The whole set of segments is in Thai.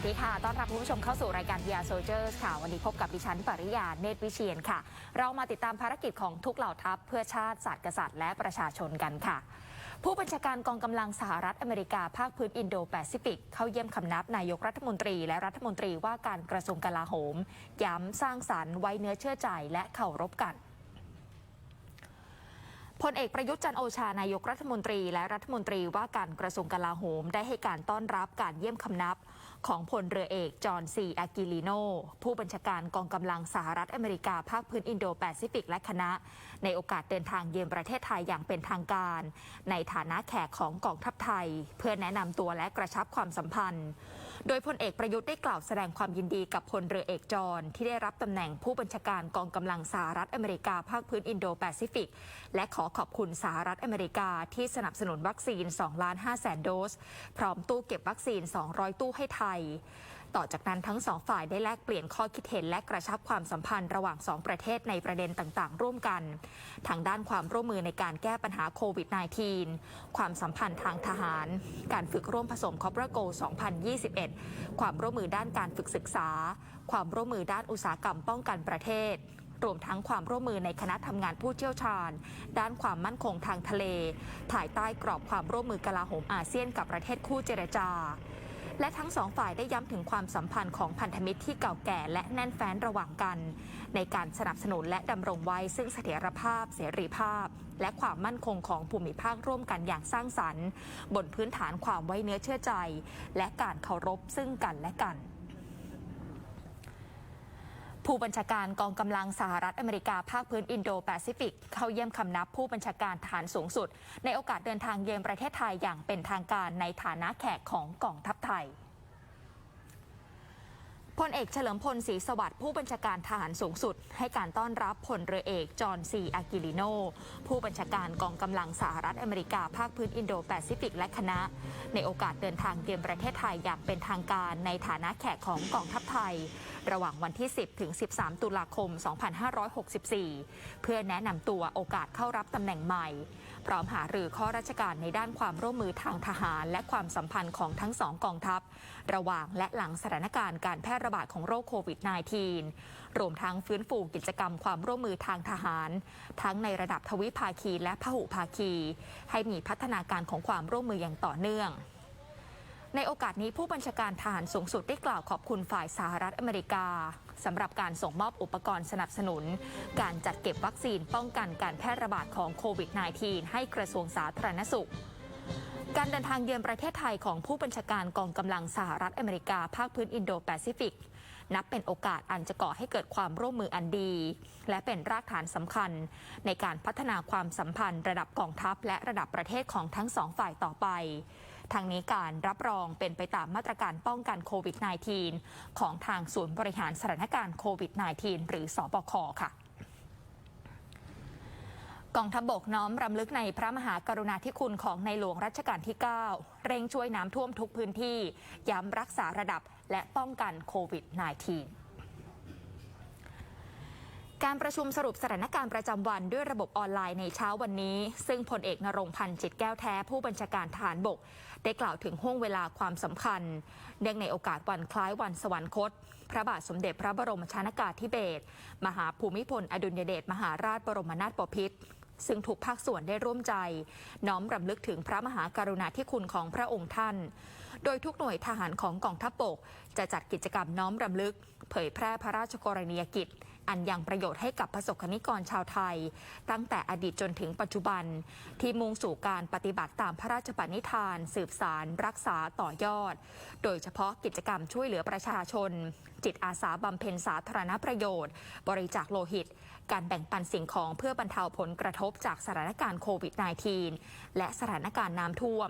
วัสดีค่ะ ต้อนรับคุณผู้ชมเข้าสู่รายการ VR Soldiers ค่ะ วันนี้พบกับดิฉันปริยา เนตรวิเชียนค่ะ เรามาติดตามภารกิจของทุกเหล่าทัพ เพื่อชาติศาสตร์กษัตริย์และประชาชนกันค่ะ ผู้บัญชาการกองกำลังสหรัฐอเมริกา ภาคพื้นอินโดแปซิฟิก เข้าเยี่ยมคำนับนายกรัฐมนตรี และรัฐมนตรีว่าการกระทรวงกลาโหม ย้ำสร้างสรรค์ไว้เนื้อเชื่อใจและเคารพกันพลเอกประยุทธ์จันโอชานายกรัฐมนตรี และรัฐมนตรีว่าการกระทรวงกลาโหม ได้ให้การต้อนรับการเยี่ยมคำนับ ของพลเรือเอกจอห์นซีอากิลิโน ผู้บัญชาการกองกำลังสหรัฐอเมริกาภาคพื้นอินโดแปซิฟิกและคณะ ในโอกาสเดินทางเยือนประเทศไทยอย่างเป็นทางการ ในฐานะแขกของกองทัพไทย เพื่อแนะนำตัวและกระชับความสัมพันธ์ โดยพลเอกประยุทธ์ได้กล่าวแสดงความยินดีกับพลเรือเอกจอนที่ได้รับตำแหน่งผู้บัญชาการกองกำลังสหรัฐอเมริกาภาคพื้นอินโดแปซิฟิก และขอขอบคุณสหรัฐอเมริกาที่สนับสนุนวัคซีน2ล้าน5แสนโดส พร้อมตู้เก็บวัคซีน 200 ตู้ให้ไทย ต่อจากนั้นทั้งสองฝ่ายได้แลกเปลี่ยนข้อคิดเห็นและกระชับความสัมพันธ์ระหว่างสองประเทศในประเด็นต่างๆ ร่วมกัน ทางด้านความร่วมมือในการแก้ปัญหาโควิด -19 ความสัมพันธ์ทางทหาร การฝึกร่วมผสมคอปราโก 2021 ความร่วมมือด้านการฝึกศึกษา ความร่วมมือด้านอุตสาหกรรมป้องกันประเทศรวมทั้งความร่วมมือในคณะทำงานผู้เชี่ยวชาญ ด้านความมั่นคงทางทะเลภายใต้กรอบความร่วมมือกลาโหมอาเซียนกับประเทศคู่เจรจา และทั้งสองฝ่ายได้ย้ำถึงความสัมพันธ์ของพันธมิตรที่เก่าแก่และแน่นแฟ้นระหว่างกัน ในการสนับสนุนและดำรงไว้ซึ่งเสถียรภาพ เสรีภาพ และความมั่นคงของภูมิภาคร่วมกันอย่างสร้างสรรค์ บนพื้นฐานความไว้เนื้อเชื่อใจ และการเคารพซึ่งกันและกัน ผู้บัญชาการกองกำลังสหรัฐอเมริกาภาคพื้นอินโดแปซิฟิก เข้าเยี่ยมคำนับผู้บัญชาการฐานสูงสุด ในโอกาสเดินทางเยือนประเทศไทยอย่างเป็นทางการในฐานะแขกของกองทัพไทยพลเอกเฉลิมพลศรีสวัสดิ์ผู้บัญชาการทหารสูงสุด ให้การต้อนรับพลเรือเอกจอห์นซีอากิลิโน ผู้บัญชาการกองกำลังสหรัฐอเมริกาภาคพื้นอินโดแปซิฟิกและคณะ ในโอกาสเดินทางเยือนประเทศไทยอย่างเป็นทางการในฐานะแขกของกองทัพไทย ระหว่างวันที่ 10 ถึง 13 ตุลาคม 2564 เพื่อแนะนำตัวโอกาสเข้ารับตำแหน่งใหม่ พร้อมหารือข้อราชการในด้านความร่วมมือทางทหาร และความสัมพันธ์ของทั้งสองกองทัพ ระหว่างและหลังสถานการณ์การแพร่ระบาดของโรคโควิด -19 รวมทั้งฟื้นฟูกิจกรรมความร่วมมือทางทหาร ทั้งในระดับทวิภาคีและพหุภาคี ให้มีพัฒนาการของความร่วมมืออย่างต่อเนื่อง ในโอกาสนี้ผู้บัญชาการทหารสูงสุดได้กล่าวขอบคุณฝ่ายสหรัฐอเมริกาสำหรับการส่งมอบอุปกรณ์สนับสนุน การจัดเก็บวัคซีนป้องกันการแพร่ระบาดของโควิด -19 ให้กระทรวงสาธารณสุข การเดินทางเยือนประเทศไทยของผู้บัญชาการกองกำลังสหรัฐอเมริกาภาคพื้นอินโดแปซิฟิกนับเป็นโอกาสอันจะก่อให้เกิดความร่วมมืออันดี และเป็นรากฐานสำคัญ ในการพัฒนาความสัมพันธ์ระดับกองทัพและระดับประเทศของทั้งสองฝ่ายต่อไป ทางนี้การรับรองเป็นไปตามมาตรการป้องกันโควิด -19 ของทางศูนย์บริหารสถานการณ์โควิด -19 หรือสอบคค่ะกองทัพบกน้อมรำลึกในพระมหากรุณาธิคุณของในหลวงรัชกาลที่ 9 เร่งช่วยน้ำท่วมทุกพื้นที่ ย้ำรักษาระดับและป้องกันโควิด -19 การประชุมสรุปสถานการณ์ประจำวันด้วยระบบออนไลน์ในเช้าวันนี้ ซึ่งพลเอกนรงพันธ์จิตแก้วแท้ผู้บัญชาการทหารบก ได้กล่าวถึงห่วงเวลาความสำคัญ เนื่องในโอกาสวันคล้ายวันสวรรคต พระบาทสมเด็จพระบรมชนากาธิเบศรมหาภูมิพล อดุลยเดชมหาราชบรมนาถบพิตรซึ่งทุกภาคส่วนได้ร่วมใจ น้อมรำลึกถึงพระมหากรุณาธิคุณของพระองค์ท่าน โดยทุกหน่วยทหารของกองทัพบก จะจัดกิจกรรมน้อมรำลึก เผยแพร่พระราชกรณียกิจ อันยังประโยชน์ให้กับประสบกนิกรชาวไทย ตั้งแต่อดีตจนถึงปัจจุบัน ที่มุ่งสู่การปฏิบัติตามพระราชปณิธาน สืบสาร รักษาต่อยอด โดยเฉพาะกิจกรรมช่วยเหลือประชาชน จิตอาสาบำเพ็ญสาธารณประโยชน์ บริจาคโลหิต การแบ่งปันสิ่งของเพื่อบรรเทาผลกระทบจากสถานการณ์โควิด -19 และสถานการณ์น้ำท่วม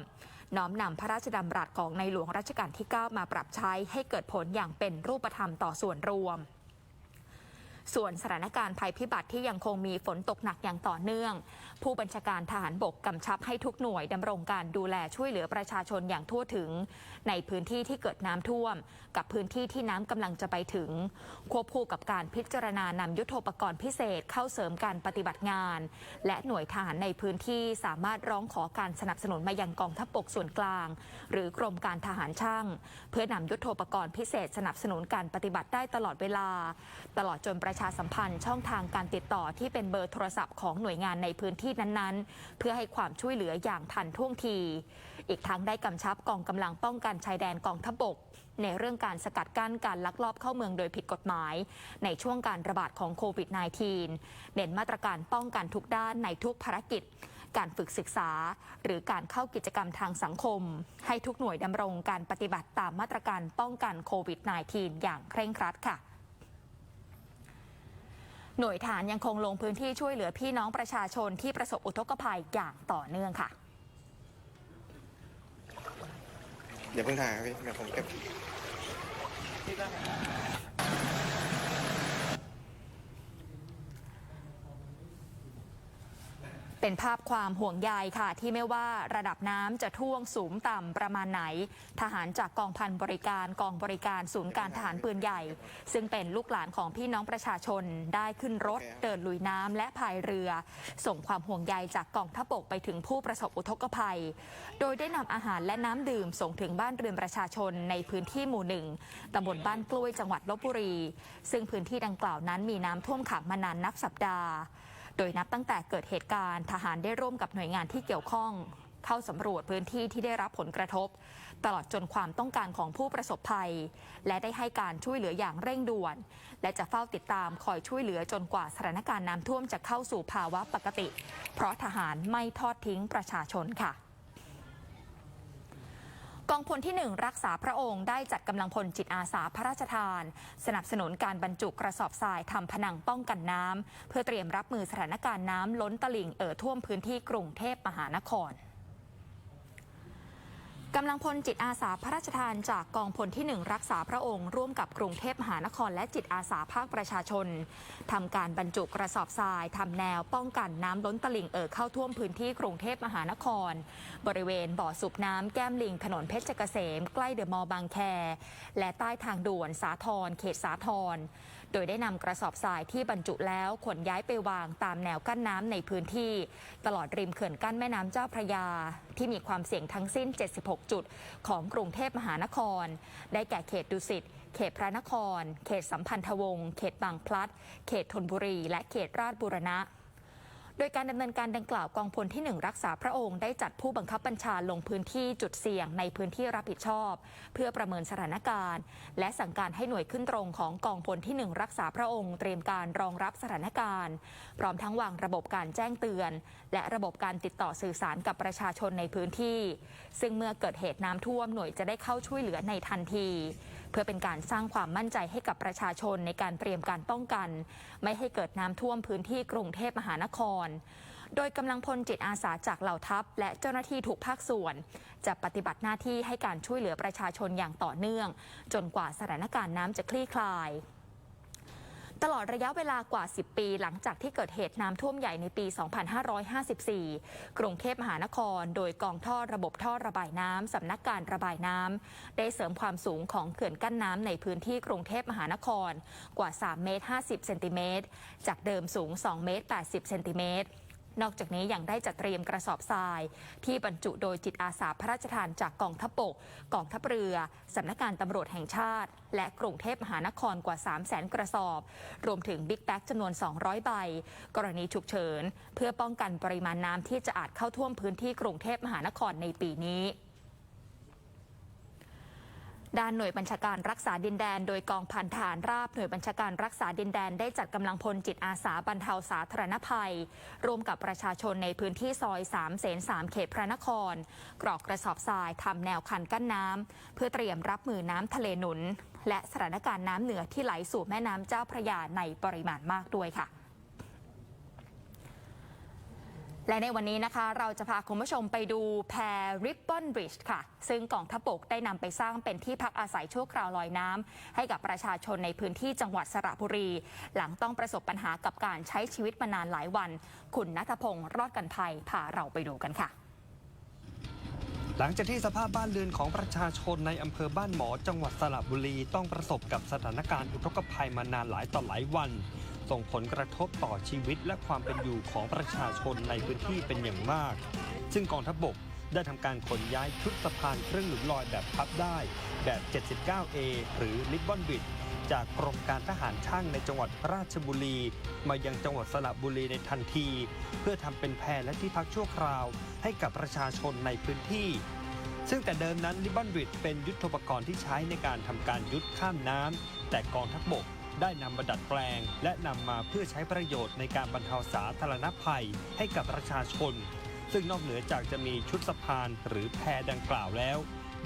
น้อมนำพระราชดำรัสของในหลวงรัชกาลที่ 9 มาปรับใช้ให้เกิดผลอย่างเป็นรูปธรรมต่อส่วนรวม ส่วนสถานการณ์ภัยพิบัติที่ยังคงมีฝนตกหนักอย่างต่อเนื่อง ผู้บัญชาการทหารบกกำชับให้ทุกหน่วยดำรงการดูแลช่วยเหลือประชาชนอย่างทั่วถึง ในพื้นที่ที่เกิดน้ำท่วม กับพื้นที่ที่น้ำกำลังจะไปถึง ควบคู่กับการพิจารณานำยุทโธปกรณ์พิเศษเข้าเสริมการปฏิบัติงาน และหน่วยทหารในพื้นที่สามารถร้องขอการสนับสนุนมายังกองทัพบกส่วนกลาง หรือกรมการทหารช่าง เพื่อนำยุทโธปกรณ์พิเศษสนับสนุนการปฏิบัติได้ตลอดเวลา ตลอดจนประชาสัมพันธ์ช่องทางการติดต่อที่เป็นเบอร์โทรศัพท์ของหน่วยงานในพื้นที่นั้นๆ เพื่อให้ความช่วยเหลืออย่างทันท่วงที อีกทั้งได้กำชับกองกำลังป้องกันชายแดนกองทัพบก ในเรื่องการสกัดกั้นการลักลอบเข้าเมืองโดยผิดกฎหมาย ในช่วงการระบาดของโควิด -19 เน้นมาตรการป้องกันทุกด้านในทุกภารกิจการฝึกศึกษา หรือการเข้ากิจกรรมทางสังคม ให้ทุกหน่วยดำรงการปฏิบัติตามมาตรการป้องกันโควิด -19 อย่างเคร่งครัดค่ะ หน่วยฐานยังคงลงพื้นที่ช่วยเหลือพี่น้องประชาชนที่ประสบอุทกภัยอย่างต่อเนื่องค่ะอย่าเพิ่งถ่ายครับพี่เดี๋ยวผมเก็บ เป็นภาพความห่วงใยค่ะ ที่ไม่ว่าระดับน้ำจะท่วงสูงต่ำประมาณไหน ทหารจากกองพันบริการกองบริการศูนย์การทหารปืนใหญ่ ซึ่งเป็นลูกหลานของพี่น้องประชาชนได้ขึ้นรถ เดินลุยน้ำและพายเรือ ส่งความห่วงใยจากกองทัพบกไปถึงผู้ประสบอุทกภัย โดยได้นำอาหารและน้ำดื่มส่งถึงบ้านเรือนประชาชนในพื้นที่หมู่หนึ่งตำบลบ้านกล้วยจังหวัดลบบุรี ซึ่งพื้นที่ดังกล่าวนั้นมีน้ำท่วมขังมานานนับสัปดาห์ โดยนับตั้งแต่เกิดเหตุการณ์ทหารได้ร่วมกับหน่วยงานที่เกี่ยวข้องเข้าสำรวจพื้นที่ที่ได้รับผลกระทบ ตลอดจนความต้องการของผู้ประสบภัย และได้ให้การช่วยเหลืออย่างเร่งด่วน และจะเฝ้าติดตามคอยช่วยเหลือจนกว่าสถานการณ์น้ำท่วมจะเข้าสู่ภาวะปกติ เพราะทหารไม่ทอดทิ้งประชาชนค่ะ กองพลที่หนึ่งรักษาพระองค์ได้จัดกำลังพลจิตอาสาพระราชทาน สนับสนุนการบรรจุกระสอบทรายทำผนังป้องกันน้ำเพื่อเตรียมรับมือสถานการณ์น้ำล้นตลิ่งเอ่อท่วมพื้นที่กรุงเทพมหานคร กำลังพลจิตอาสาพระราชทานจากกองพลที่หนึ่งรักษาพระองค์ ร่วมกับกรุงเทพมหานครและจิตอาสาภาคประชาชนทำการบรรจุกระสอบทรายทำแนวป้องกันน้ำล้นตลิ่งเอ่อเข้าท่วมพื้นที่กรุงเทพมหานคร บริเวณบ่อสูบน้ำแก้มลิงถนนเพชรเกษม ใกล้เดอะมอลล์บางแค และใต้ทางด่วนสาทรเขตสาทร โดยได้นำกระสอบทรายที่บรรจุแล้วขนย้ายไปวางตามแนวกั้นน้ำในพื้นที่ ตลอดริมเขื่อนกั้นแม่น้ำเจ้าพระยา ที่มีความเสี่ยงทั้งสิ้น 76 จุด ของกรุงเทพมหานคร ได้แก่เขตดุสิตเขตพระนคร เขตสัมพันธวงศ์เขตบางพลัด เขตธนบุรี และเขตราชบุรณะ โดยการดำเนินการดังกล่าวกองพลที่ 1 รักษาพระองค์ได้จัดผู้บังคับบัญชาลงพื้นที่จุดเสี่ยงในพื้นที่รับผิดชอบ เพื่อประเมินสถานการณ์ และสั่งการให้หน่วยขึ้นตรงของกองพลที่ 1 รักษาพระองค์ เตรียมการรองรับสถานการณ์ พร้อมทั้งวางระบบการแจ้งเตือน และระบบการติดต่อสื่อสารกับประชาชนในพื้นที่ ซึ่งเมื่อเกิดเหตุน้ำท่วมหน่วยจะได้เข้าช่วยเหลือในทันที เพื่อเป็นการสร้างความมั่นใจให้กับประชาชนในการเตรียมการป้องกัน ไม่ให้เกิดน้ำท่วมพื้นที่กรุงเทพมหานคร โดยกำลังพลจิตอาสาจากเหล่าทัพ และเจ้าหน้าที่ทุกภาคส่วน จะปฏิบัติหน้าที่ให้การช่วยเหลือประชาชนอย่างต่อเนื่อง จนกว่าสถานการณ์น้ำจะคลี่คลาย ตลอดระยะเวลากว่า 10 ปีหลังจากที่เกิดเหตุน้ำท่วมใหญ่ในปี 2554 กรุงเทพมหานคร โดยกองท่อระบบท่อระบายน้ำสำนักการระบายน้ำได้เสริมความสูงของเขื่อนกั้นน้ำในพื้นที่กรุงเทพมหานครกว่า 3 เมตร 50 เซนติเมตร จากเดิมสูง 2 เมตร 80 เซนติเมตร นอกจากนี้ยังได้จัดเตรียมกระสอบทราย ที่บรรจุโดยจิตอาสาพระราชทานจากกองทัพบกกองทัพเรือสำนักงานตำรวจแห่งชาติ และกรุงเทพมหานครกว่า 3 0 0แสนกระสอบ รวมถึงบิ๊กแบ็กจำนวน 200 ใบ กรณีฉุกเฉิน เพื่อป้องกันปริมาณน้ำที่จะอาจเข้าท่วมพื้นที่กรุงเทพมหานครในปีนี้ ด้านหน่วยบัญชาการรักษาดินแดน โดยกองพันทหารราบหน่วยบัญชาการรักษาดินแดน ได้จัดกำลังพลจิตอาสาบรรเทาสาธารณภัย ร่วมกับประชาชนในพื้นที่ซอย3เสน3เขตพระนคร กรอกกระสอบทรายทำแนวคันกั้นน้ำเพื่อเตรียมรับมือน้ำทะเลหนุน และสถานการณ์น้ำเหนือที่ไหลสู่แม่น้ำเจ้าพระยาในปริมาณมากด้วยค่ะ และในวันนี้นะคะเราจะพาคุณผู้ชมไปดูแพริบบอนบริดจ์ค่ะ ซึ่งกองทัพบกได้นำไปสร้างเป็นที่พักอาศัยชั่วคราวลอยน้ำให้กับประชาชนในพื้นที่จังหวัดสระบุรี หลังต้องประสบปัญหากับการใช้ชีวิตมานานหลายวัน คุณนัทพงศ์รอดกันภัยพาเราไปดูกันค่ะ หลังจากที่สภาพบ้านเรือนของประชาชนในอำเภอบ้านหมอจังหวัดสระบุรี ต้องประสบกับสถานการณ์อุทกภัยมานานหลายต่อหลายวัน ส่งผลกระทบต่อชีวิตและความเป็นอยู่ของประชาชนในพื้นที่เป็นอย่างมาก ซึ่งกองทัพบกได้ทำการขนย้ายชุดสะพานเครื่องหนุนลอยแบบพับได้แบบ 79A หรือลิบบอนบิดจากกรมการทหารช่างในจังหวัดราชบุรี มายังจังหวัดสระบุรีในทันที เพื่อทำเป็นแพรและที่พักชั่วคราว ให้กับประชาชนในพื้นที่ ซึ่งแต่เดิมนั้นลิบบอนบิดเป็นยุทธปกรณ์ที่ใช้ในการทำการยุทธข้ามน้ำแต่กองทัพบก ได้นำมาดัดแปลง และนำมาเพื่อใช้ประโยชน์ในการบรรเทาสาธารณภัยให้กับประชาชน ซึ่งนอกเหนือจากจะมีชุดสะพานหรือแพดังกล่าวแล้ว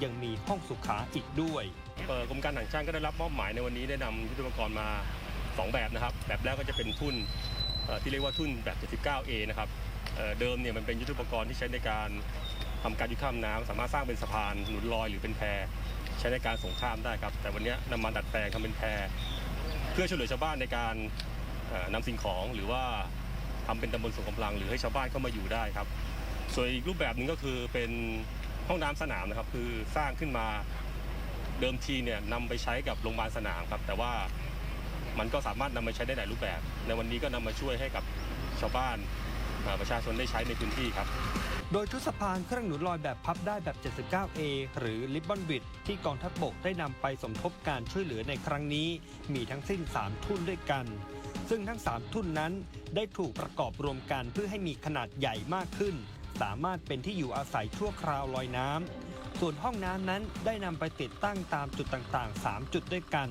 ยังมีห้องสุขาอีกด้วยเอ่อกรมการหนังช่างก็ได้รับมอบหมายในวันนี้ได้นำยุทธปกรณ์มา 2 แบบนะครับ แบบแรกก็จะเป็นทุ่นเอ่อที่เรียกว่าทุ่นแบบ 79A นะครับเเดิมเนี่ยมันเป็นยุทธปกรณ์ที่ใช้ในการทำการยุข้ามน้ำสามารถสร้างเป็นสะพานหนุนลอยหรือเป็นแพใช้ในการส่งข้ามได้ครับ แต่วันนี้นำมาดัดแปลงทำเป็นแพ เพื่อช่วยเหลือชาวบ้านในการเอ่อนำสิ่งของหรือว่าทำเป็นตำบลส่งกำลัง หรือให้ชาวบ้านเข้ามาอยู่ได้ครับ ส่วนอีกรูปแบบหนึ่งก็คือเป็นห้องน้ำสนามนะครับ คือสร้างขึ้นมาเดิมทีเนี่ยนำไปใช้กับโรงพยาบาลสนามครับ แต่ว่ามันก็สามารถนำมาใช้ได้หลายรูปแบบ ในวันนี้ก็นำมาช่วยให้กับชาวบ้านประชาชนได้ใช้ในพื้นที่ครับ โดยชุดสะพานเครื่องหนุนลอยแบบพับได้แบบ 79A หรือลิบบอนบิดที่กองทัพบกได้นำไปสมทบการช่วยเหลือในครั้งนี้ มีทั้งสิ้น 3 ทุ่นด้วยกัน ซึ่งทั้ง 3 ทุ่นนั้นได้ถูกประกอบรวมกันเพื่อให้มีขนาดใหญ่มากขึ้น สามารถเป็นที่อยู่อาศัยชั่วคราวลอยน้ำส่วนห้องน้ำนั้นได้นำไปติดตั้งตามจุดต่างๆ 3 จุดด้วยกัน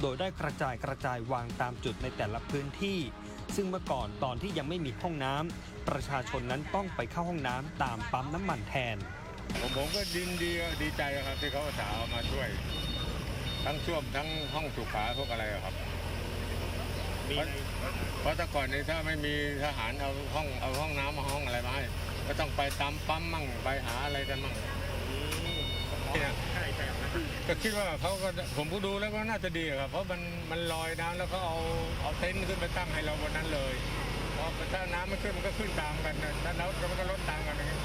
โดยได้กระจายกระจายวางตามจุดในแต่ละพื้นที่ ซึ่งเมื่อก่อนตอนที่ยังไม่มีห้องน้ำประชาชนนั้นต้องไปเข้าห้องน้ำตามปั๊มน้ำมันแทน ผมผมก็ดินดีดีใจครับที่เขาสาวมาช่วย ทั้งช่วมทั้งห้องสุขาพวกอะไรครับเพราะเพราะแต่ก่อนนี้ถ้าไม่มีทหารเอาห้องเอาห้องน้ำมาห้องอะไรมาให้ก็ต้องไปตามปั๊มมั่งไปหาอะไรกันมั่งนี่ย ก็คิดว่าเขาก็ผมก็ดูแล้วก็น่าจะดีครับ เพราะมันมันลอยน้ำแล้วก็เอาเอาเต็นท์ขึ้นไปตั้งให้เราบนนั้นเลยพราะถ้าน้ำมันขึ้นมันก็ขึ้นตามกันนะถ้าน้ำมันก็ลดตามกันอย่างเงี้ย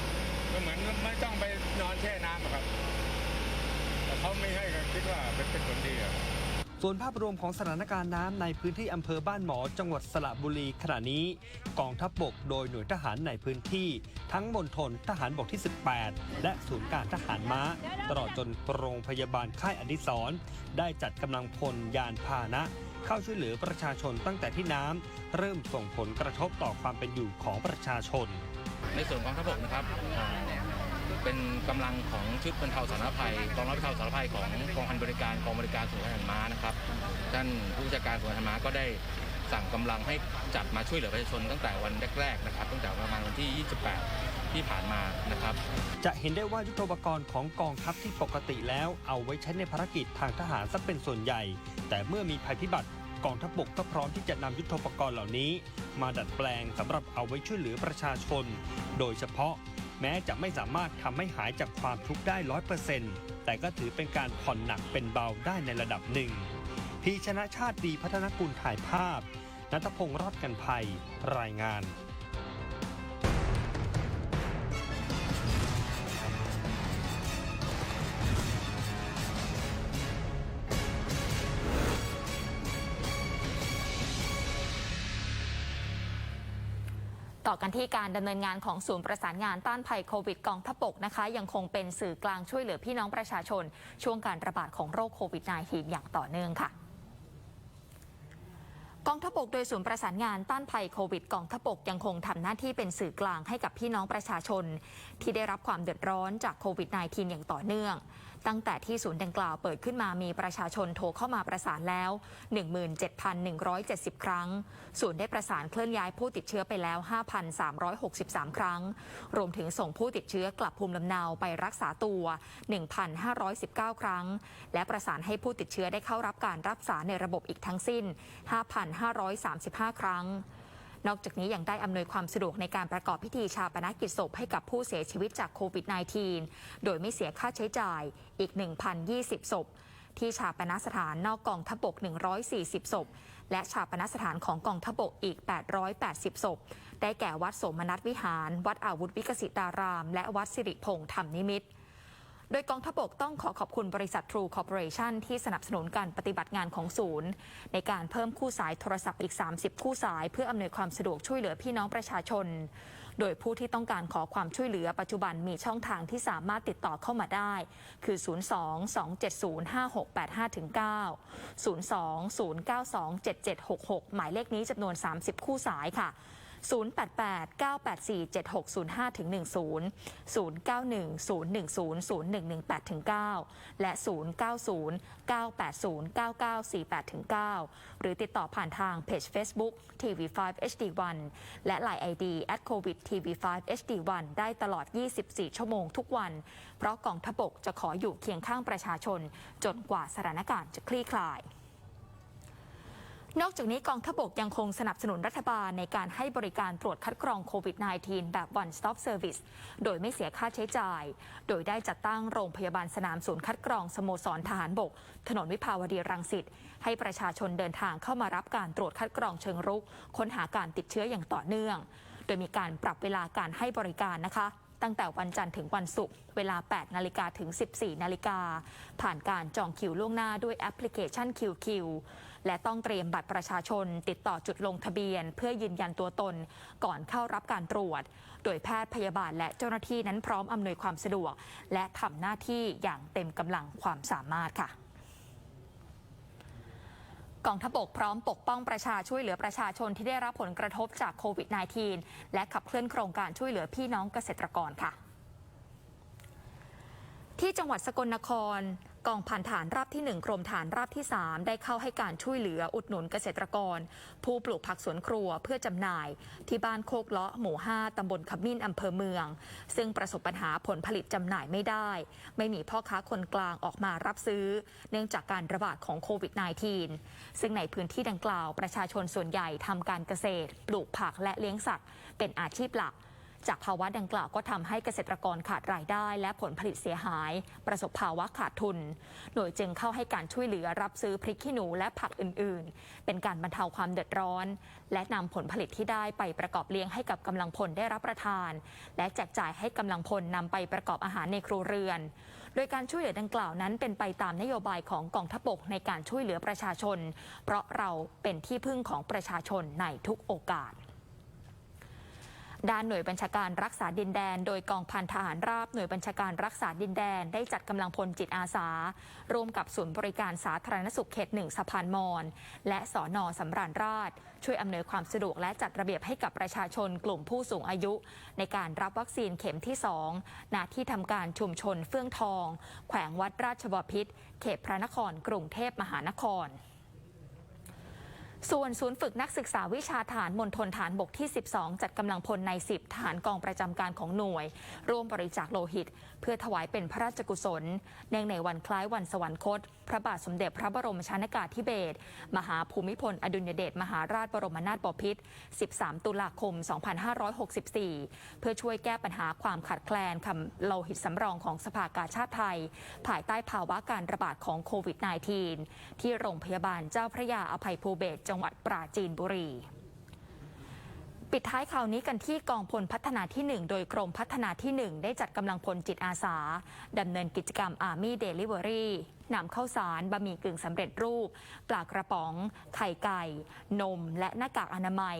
ก็เหมือนไม่ต้องไปนอนแช่น้ำครับแต่เขาไม่ให้ก็คิดว่าเป็นเป็นผลดีอะ ส่วนภาพรวมของสถานการณ์น้ำในพื้นที่อำเภอบ้านหมอจังหวัดสระบุรีขณะนี้ กองทัพบบกโดยหน่วยทหารในพื้นที่ ทั้งมณฑลทหารบกที่ 18 และศูนย์การทหารม้า ตลอดจนโรงพยาบาลค่ายอดิศรณ์ได้จัดกำลังพลยานพาหนะ เข้าช่วยเหลือประชาชนตั้งแต่ที่น้ำเริ่มส่งผลกระทบต่อความเป็นอยู่ของประชาชน ในส่วนของทัพบกนะครับ เป็นกำลังของชุดบรรเทาสาธารณภัยกองรับบรรเทาสาธารณภัยของกองพันบริการกองบริการสวนทหารม้านะครับท่านผู้จัดการสวนทหารม้าก็ได้สั่งกำลังให้จัดมาช่วยเหลือประชาชนตั้งแต่วันแรกๆนะครับตั้งแต่ประมาณวันที่ 28 ที่ผ่านมานะครับ จะเห็นได้ว่ายุทโธปกรณ์ของกองทัพที่ปกติแล้วเอาไว้ใช้ในภารกิจทางทหารซะเป็นส่วนใหญ่ แต่เมื่อมีภัยพิบัติกองทัพบกก็พร้อมที่จะนำยุทธปกรณ์เหล่านี้ มาดัดแปลงสำหรับเอาไว้ช่วยเหลือประชาชน โดยเฉพาะ แม้จะไม่สามารถทำให้หายจากความทุกข์ได้ร้อยเปอร์เซ็นต์แต่ก็ถือเป็นการผ่อนหนักเป็นเบาได้ในระดับหนึ่ง พีชนะชาติดีพัฒนกุลถ่ายภาพนัทพงศ์รอดกันภัย รายงาน ต่อกันที่การดำเนินงานของศูนย์ประสานงานต้านภัยโควิดกองทัพบกนะคะ ยังคงเป็นสื่อกลางช่วยเหลือพี่น้องประชาชน ช่วงการระบาดของโรคโควิด -19 อย่างต่อเนื่องค่ะกองทัพบกโดยศูนย์ประสานงานต้านภัยโควิดกองทัพบกยังคงทำหน้าที่เป็นสื่อกลางให้กับพี่น้องประชาชน ที่ได้รับความเดือดร้อนจากโควิด -19 อย่างต่อเนื่อง ตั้งแต่ที่ศูนย์ดังกล่าวเปิดขึ้นมามีประชาชนโทรเข้ามาประสานแล้ว 17,170 ครั้ง ศูนย์ได้ประสานเคลื่อนย้ายผู้ติดเชื้อไปแล้ว 5,363 ครั้ง รวมถึงส่งผู้ติดเชื้อกลับภูมิลำเนาไปรักษาตัว 1,519 ครั้ง และประสานให้ผู้ติดเชื้อได้เข้ารับการรักษาในระบบอีกทั้งสิ้น 5,535 ครั้ง นอกจากนี้ยังได้อำนวยความสะดวกในการประกอบพิธีชาปนกิจศพให้กับผู้เสียชีวิตจากโควิด -19 โดยไม่เสียค่าใช้จ่ายอีก 1,020 ศพ ที่ชาปนสถานนอกกองทบก 140 ศพ และชาปนสถานของกองทบกอีก 880 ศพ ได้แก่วัดสมนัสวิหาร วัดอาวุธวิกสิตาราม และวัดสิริพงษ์ธรรมนิมิตร โดยกองทพบกต้องขอขอบคุณบริษัท True Corporation ที่สนับสนุนการปฏิบัติงานของศูนย์ ในการเพิ่มคู่สายโทรศัพท์อีก 30 คู่สาย เพื่ออำนวยความสะดวกช่วยเหลือพี่น้องประชาชน โดยผู้ที่ต้องการขอความช่วยเหลือปัจจุบันมีช่องทางที่สามารถติดต่อเข้ามาได้ คือ 02-270-5685-9 02-092-7766 หมายเลขนี้จำนวน 30 คู่สายค่ะ 088-984-7605-10 091-010-0118-9และ 090-980-9948-9หรือติดต่อผ่านทางเพจ Facebook TV5 HD1 และ Line ID at covid TV5 HD1 ได้ตลอด 24 ชั่วโมงทุกวัน เพราะกองทบกจะขออยู่เคียงข้างประชาชน จนกว่าสถานการณ์จะคลี่คลาย นอกจากนี้กองทบกยังคงสนับสนุนรัฐบาลในการให้บริการตรวจคัดกรองโควิด -19 แบบ one stop service โดยไม่เสียค่าใช้จ่าย โดยได้จัดตั้งโรงพยาบาลสนามศูนย์คัดกรองสโมสรทหารบก ถนนวิภาวดีรังสิตให้ประชาชนเดินทางเข้ามารับการตรวจคัดกรองเชิงรุก ค้นหาการติดเชื้ออย่างต่อเนื่อง โดยมีการปรับเวลาการให้บริการนะคะตั้งแต่วันจันทร์ถึงวันศุกร์เวลา 8 นาฬิกาถึง 14 นาฬิกา ผ่านการจองคิวล่วงหน้าด้วยแอปพลิเคชัน QQ และต้องเตรียมบัตรประชาชน ติดต่อจุดลงทะเบียน เพื่อยืนยันตัวตน ก่อนเข้ารับการตรวจ โดยแพทย์พยาบาลและเจ้าหน้าที่นั้นพร้อมอำนวยความสะดวก และทำหน้าที่อย่างเต็มกำลังความสามารถค่ะกองทพบกพร้อมปกป้องประชาช่วยเหลือประชาชนที่ได้รับผลกระทบจากโควิด -19 และขับเคลื่อนโครงการช่วยเหลือพี่น้องเกษตรกรค่ะ ที่จังหวัดสกลนคร กองพันฐานราบที่ 1 กรมฐานราบที่ 3 ได้เข้าให้การช่วยเหลืออุดหนุนเกษตรกร ผู้ปลูกผักสวนครัวเพื่อจำหน่าย ที่บ้านโคกเลาะหมู่ 5 ตำบลขมิ้นอำเภอเมือง ซึ่งประสบปัญหาผลผลิตจำหน่ายไม่ได้ ไม่มีพ่อค้าคนกลางออกมารับซื้อ เนื่องจากการระบาดของโควิด -19 ซึ่งในพื้นที่ดังกล่าวประชาชนส่วนใหญ่ทำการเกษตร ปลูกผักและเลี้ยงสัตว์ เป็นอาชีพหลัก จากภาวะดังกล่าวก็ทำให้เกษตรกรขาดรายได้ และผลผลิตเสียหาย ประสบภาวะขาดทุนโดยจึงเข้าให้การช่วยเหลือรับซื้อพริกขี้หนูและผักอื่น ๆ เป็นการบรรเทาความเดือดร้อน และนำผลผลิตที่ได้ไปประกอบเลี้ยงให้กับกำลังพลได้รับประทาน และแจกจ่ายให้กำลังพลนำไปประกอบอาหารในครัวเรือน โดยการช่วยเหลือดังกล่าวนั้นเป็นไปตามนโยบายของกองทัพบกในการช่วยเหลือประชาชน เพราะเราเป็นที่พึ่งของประชาชนในทุกโอกาส ด้านหน่วยบัญชาการรักษาดินแดน โดยกองพันทหารราบหน่วยบัญชาการรักษาดินแดน ได้จัดกำลังพลจิตอาสา ร่วมกับศูนย์บริการสาธารณสุขเขตหนึ่งสะพานมอน และสอนอสำราญราช ช่วยอำนวยความสะดวกและจัดระเบียบให้กับประชาชนกลุ่มผู้สูงอายุ ในการรับวัคซีนเข็มที่2ณที่ทำการชุมชนเฟื่องทอง แขวงวัดราชบพิษเขตพระนคร กรุงเทพมหานคร ส่วนศูนย์ฝึกนักศึกษาวิชาฐานมณฑลฐานบกที่ 12 จัดกำลังพลใน 10 ฐานกองประจำการของหน่วย ร่วมบริจาคโลหิต เพื่อถวายเป็นพระราชกุศลเนื่องในวันคล้ายวันสวรรคต ระบาทสมเด็จพระบรมชนากาธิเบศรมหาภูมิพล อดุลยเดชมหาราชบรมนาถบพิตร 13 ตุลาคม 2564 เพื่อช่วยแก้ปัญหาความขาดแคลนคำโลหิตสำรองของสภากาชาติไทย ภายใต้ภาวะการระบาดของโควิด -19 ที่โรงพยาบาลเจ้าพระยาอภัยภูเบศรจังหวัดปราจีนบุรี ปิดท้ายข่าวนี้กันที่กองพลพัฒนาที่ 1 โดยกรมพัฒนาที่ 1 ได้จัดกำลังพลจิตอาสาดำเนินกิจกรรม Army Delivery นำข้าวสารบะหมี่กึ่งสำเร็จรูป ปลากระป๋อง ไข่ไก่ นม และหน้ากากอนามัย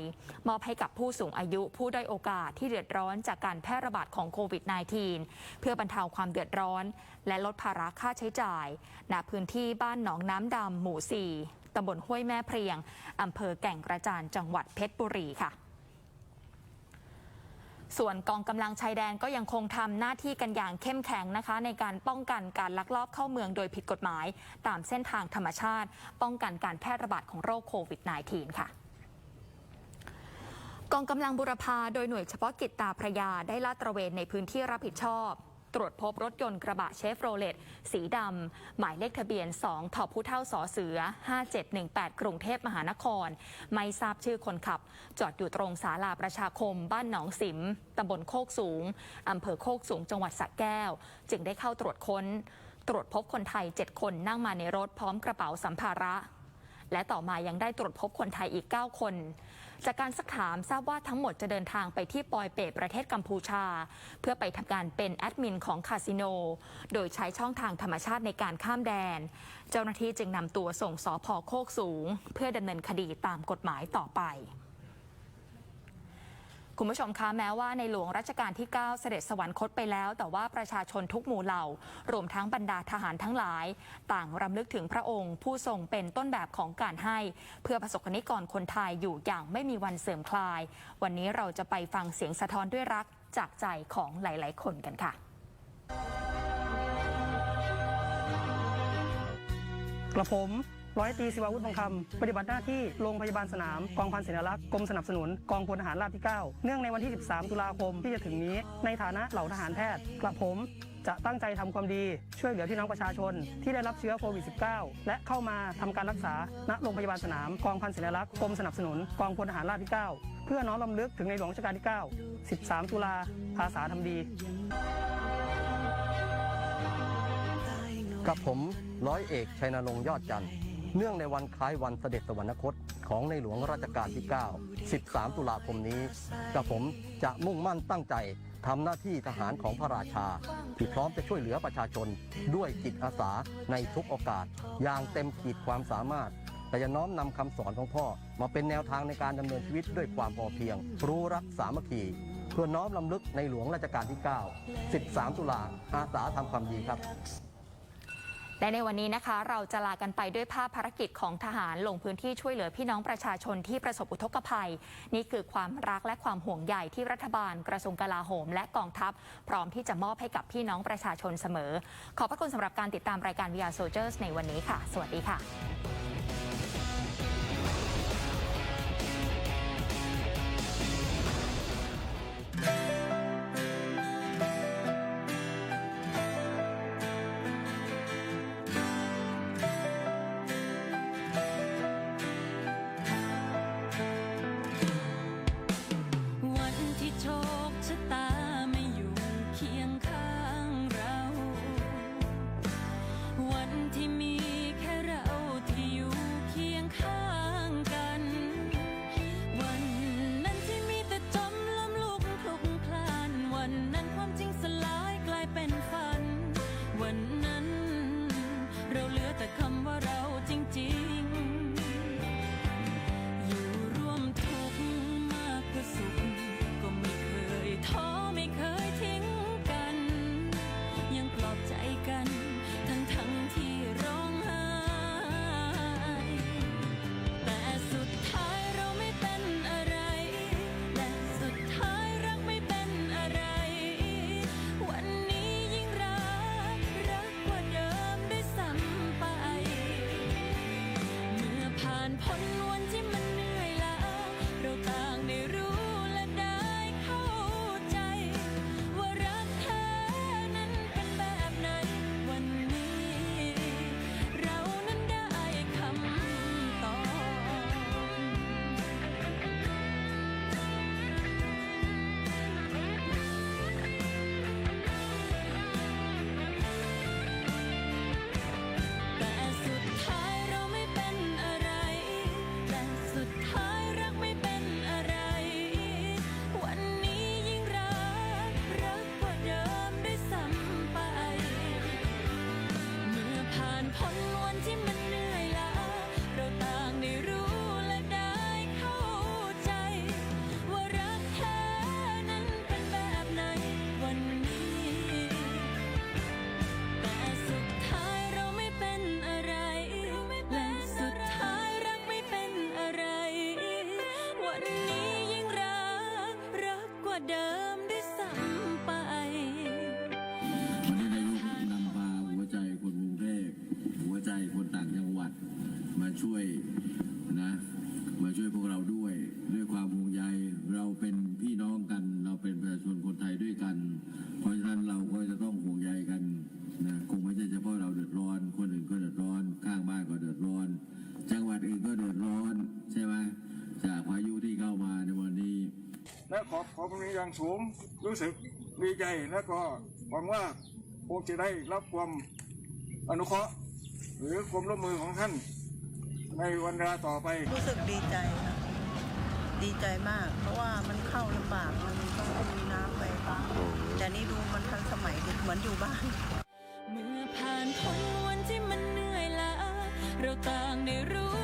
มอบให้กับผู้สูงอายุผู้ได้อยโอกาสที่เดือดร้อนจากการแพร่ระบาดของโควิด -19 เพื่อบรรเทาความเดือดร้อน และลดภาระค่าใช้จ่ายณพื้นที่บ้านหนองน้ำดำหมู่ 4ตำบลห้วยแม่เพรียงอำเภอแก่งกระจานจังหวัดเพชรบุรีค่ะ ส่วนกองกำลังชายแดนก็ยังคงทำหน้าที่กันอย่างเข้มแข็งนะคะ ในการป้องกันการลักลอบเข้าเมืองโดยผิดกฎหมาย ตามเส้นทางธรรมชาติ ป้องกันการแพร่ระบาดของโรคโควิด -19 ค่ะกองกำลังบุรพาโดยหน่วยเฉพาะกิจตาพระยาได้ลาดตระเวนในพื้นที่รับผิดชอบ ตรวจพบรถยนต์กระบะเชฟโรเลตสีดำ หมายเลขทะเบียน2ทอผู้เท่าสอเสือ 5718 กรุงเทพมหานคร ไม่ทราบชื่อคนขับ จอดอยู่ตรงศาลาประชาคม บ้านหนองสิมตำบลโคกสูงอำเภอโคกสูงจังหวัดสระแก้ว จึงได้เข้าตรวจค้น ตรวจพบคนไทย 7 คนนั่งมาในรถพร้อมกระเป๋าสัมภาระและต่อมายังได้ตรวจพบคนไทยอีก 9 คน จากการสักถามทราบว่าทั้งหมดจะเดินทางไปที่ปอยเปประเทศกัมพูชา เพื่อไปทำงานเป็นแอดมินของคาสิโน โดยใช้ช่องทางธรรมชาติในการข้ามแดน เจ้าหน้าที่จึงนำตัวส่งสอพอโคกสูง เพื่อดำเนินคดีตามกฎหมายต่อไป คุณผู้ชมคะแม้ว่าในหลวงรัชกาลที่ 9 เสด็จสวรรคตไปแล้ว แต่ว่าประชาชนทุกหมู่เหล่ารวมทั้งบรรดาทหารทั้งหลาย ต่างรำลึกถึงพระองค์ ผู้ทรงเป็นต้นแบบของการให้ เพื่อประสบกนิกรคนไทยอยู่อย่างไม่มีวันเสื่อมคลาย วันนี้เราจะไปฟังเสียงสะท้อนด้วยรักจากใจของหลาย ๆ คนกันค่ะกระผม ร้อยตีศิวาวุฒิทองคำปฏิบัติหน้าที่โรงพยาบาลสนาม กองพันศิลลักษณ์กรมสนับสนุนกองพลทหารราบที่ 9 เนื่องในวันที่ 13 ตุลาคมที่จะถึงนี้ ในฐานะเหล่าทหารแพทย์กระผมจะตั้งใจทำความดีช่วยเหลือพี่น้องประชาชน ที่ได้รับเชื้อโควิด -19 และเข้ามาทำการรักษาณโรงพยาบาลสนาม กองพันศิลลักษณ์กรมสนับสนุนกองพลทหารราบที่ 9 เพื่อน้อมรำลึกถึงในหลวงรัชกาลที่ 9 13 ตุลาอาสาทำดี กับผมร้อยเอกชัยนรงค์ยอดจันทร์ เนื่องในวันคล้ายวันเสด็จสวรรคตของในหลวงรัชกาลที่ 9 13 ตุลาคมนี้กับผมจะมุ่งมั่นตั้งใจทำหน้าที่ทหารของพระราชาที่พร้อมจะช่วยเหลือประชาชนด้วยจิตอาสาในทุกโอกาส อย่างเต็มขีดความสามารถ แต่จะน้อมนำคำสอนของพ่อมาเป็นแนวทางในการดำเนินชีวิตด้วยความพอเพียง รู้รักสามัคคีเพื่อน้อมลำลึกในหลวงรัชกาลที่ 9 13 ตุลาอาสาทำความดีครับ และในวันนี้นะคะเราจะลากันไปด้วยภาพภารกิจของทหารลงพื้นที่ช่วยเหลือพี่น้องประชาชนที่ประสบอุทกภัย นี่คือความรักและความห่วงใยที่รัฐบาลกระทรวงกลาโหม และกองทัพ พร้อมที่จะมอบให้กับพี่น้องประชาชนเสมอ ขอบพระคุณสำหรับการติดตามรายการ VR Soldiers ในวันนี้ค่ะ สวัสดีค่ะ พวกเราด้วย ด้วยความห่วงใยเราเป็นพี่น้องกัน เราเป็นประชาชนคนไทยด้วยกัน เพราะฉะนั้นเราก็จะต้องห่วงใยกันนะคงไม่ใช่เฉพาะเราเดือดร้อน คนอื่นก็เดือดร้อน ข้างบ้านก็เดือดร้อน จังหวัดอื่นก็เดือดร้อนใช่ไหมจากพายุที่เข้ามาในวันนี้ และขอบขอบคุณอย่างสูงรู้สึกดีใจและก็หวังว่าคงจะได้รับความอนุเคราะห์หรือความร่วมมือของท่าน ในวันเวลาต่อไป รู้สึกดีใจค่ะดีใจมาก เพราะว่ามันเข้าลำบากมันต้องมีน้ำไปแต่นี่ดูมันทันสมัยดีเหมือนอยู่บ้าน เมื่อผ่านพ้นวันที่มันเหนื่อยล้าเราต่างได้รู้